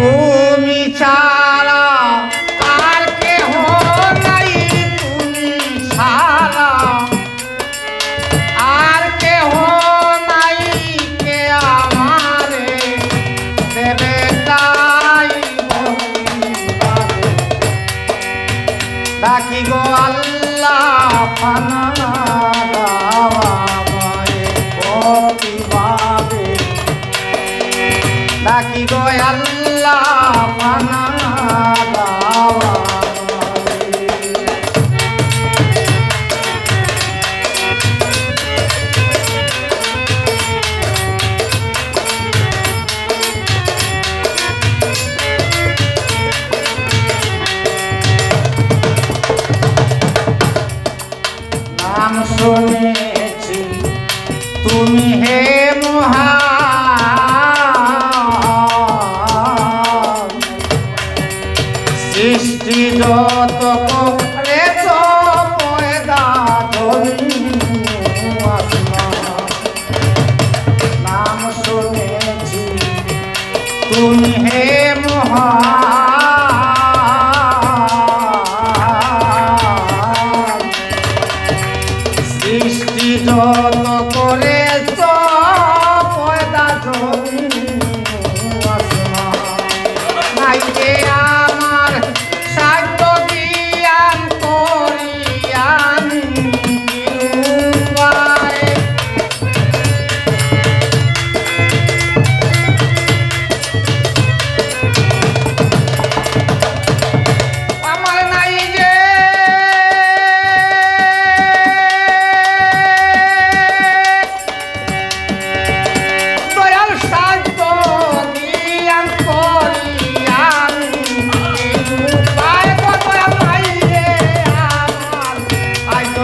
তুমি ছাড়া আর কেহ নাই ছাড়া। আর কেহ নাই কে দেবে তাই ডাকি গো আল্লাহ শুনেছি তুমি হে মহান নাই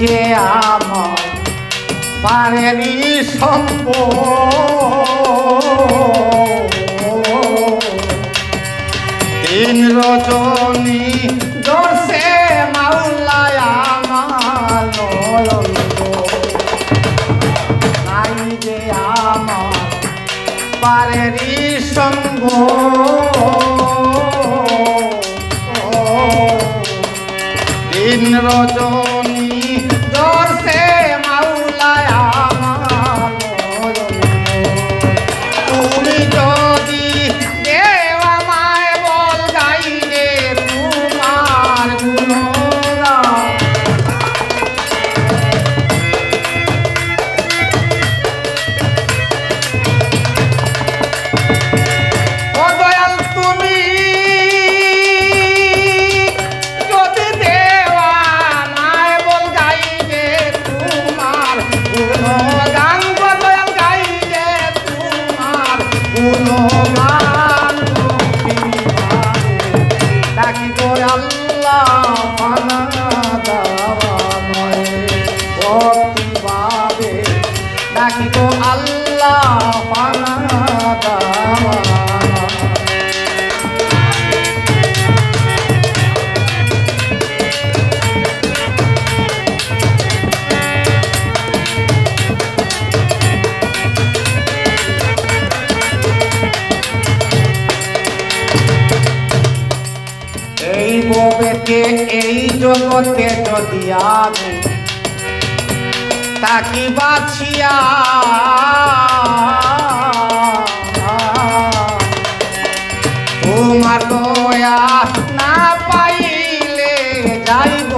যে আমার পারেনি সম্ভব তিন রজনী দর্শে মাওলায় দিন রজনী এই এই জগতে যদি আমি তাকি বাছিয়া? তোমার দয়া না পাইলে যাইব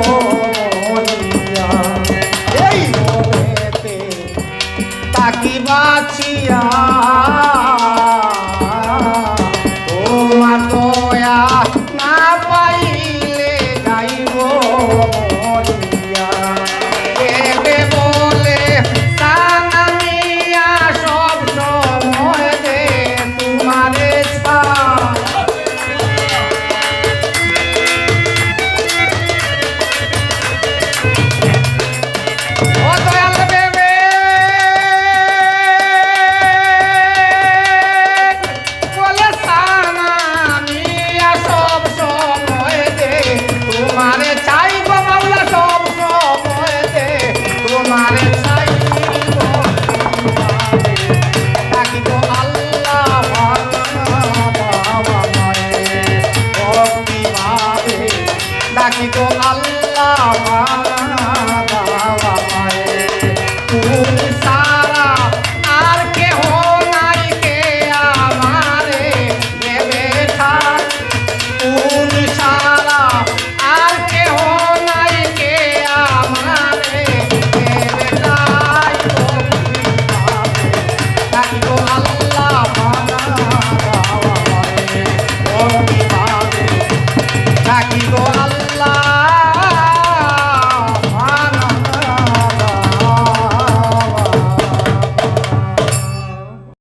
তাকি বাছিয়া?